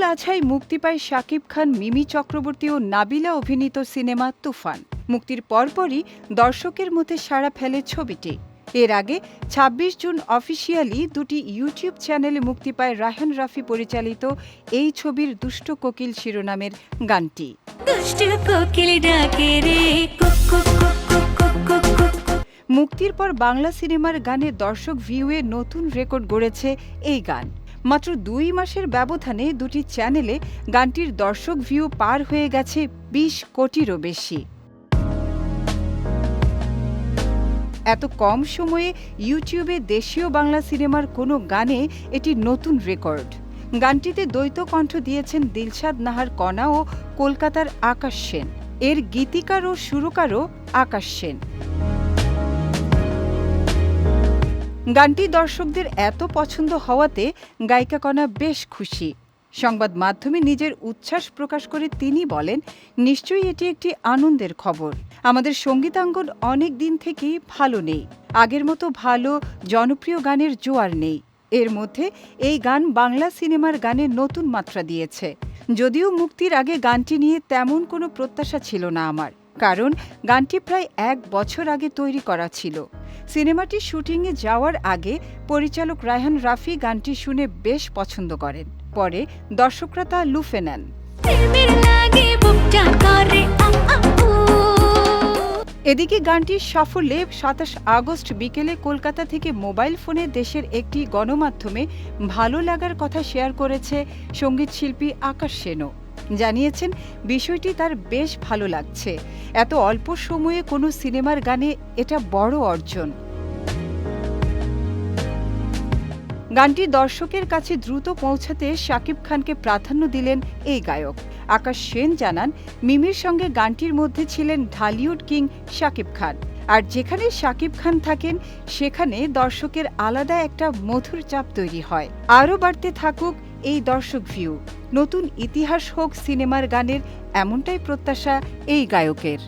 ঈদুল আছাই মুক্তি পায় শাকিব খান মিমি চক্রবর্তী ও নাবিলা অভিনীত সিনেমা তুফান। মুক্তির পরপরই দর্শকের মধ্যে সাড়া ফেলে ছবিটি। এর আগে ২৬ জুন অফিসিয়ালি দুটি ইউটিউব চ্যানেলে মুক্তি পায় রাহেন রাফি পরিচালিত এই ছবির দুষ্ট কোকিল শিরোনামের গানটি। মুক্তির পর বাংলা সিনেমার গানে দর্শক ভিউয়ে নতুন রেকর্ড গড়েছে এই গান। মাত্র দুই মাসের ব্যবধানে দুটি চ্যানেলে গানটির দর্শক ভিউ পার হয়ে গেছে বিশ কোটিরও বেশি। এত কম সময়ে ইউটিউবে দেশীয় বাংলা সিনেমার কোনো গানে এটি নতুন রেকর্ড। গানটিতে দ্বৈত কণ্ঠ দিয়েছেন দিলশাদ নাহার কণা ও কলকাতার আকাশ সেন। এর গীতিকার ও সুরকারও আকাশ সেন। গানটি দর্শকদের এত পছন্দ হওয়াতে গায়িকা কণা বেশ খুশি। সংবাদ মাধ্যমে নিজের উচ্ছ্বাস প্রকাশ করে তিনি বলেন, নিশ্চয়ই এটি একটি আনন্দের খবর। আমাদের সঙ্গীতাঙ্গন অনেক দিন থেকেই ভালো নেই। আগের মতো ভালো, জনপ্রিয় গানের জোয়ার নেই। এর মধ্যে এই গান বাংলা সিনেমার গানে নতুন মাত্রা দিয়েছে। যদিও মুক্তির আগে গানটি নিয়ে তেমন কোনো প্রত্যাশা ছিল না আমার। কারণ গানটি প্রায় এক বছর আগে তৈরি করা ছিল। সিনেমাটি শুটিংয়ে যাওয়ার আগে পরিচালক রায়হান রাফি গানটি শুনে বেশ পছন্দ করেন। পরে দর্শকরা তা লুফে নেন। এদিকে গানটির সাফল্যে সাতাশ আগস্ট বিকেলে কলকাতা থেকে মোবাইল ফোনে দেশের একটি গণমাধ্যমে ভালো লাগার কথা শেয়ার করেছে সংগীত শিল্পী আকাশ সেনও জানিয়েছেন, বিষয়টি তার বেশ ভালো লাগছে। এত অল্প সময়ে কোনো সিনেমার গানে এটা বড় অর্জন। গানটি দর্শকের কাছে দ্রুত পৌঁছাতে শাকিব খানকে প্রাধান্য দিলেন এই গায়ক। আকাশ সেন জানান, মিমির সঙ্গে গানটির মধ্যে ছিলেন ঢালিউড কিং শাকিব খান। আর যেখানে শাকিব খান থাকেন, সেখানে দর্শকের আলাদা একটা মধুর চাপ তৈরি হয়। আরও বাড়তে থাকুক এই দর্শক ভিউ। নতুন ইতিহাস হোক সিনেমার গানের এমনটাই প্রত্যাশা এই গায়কের।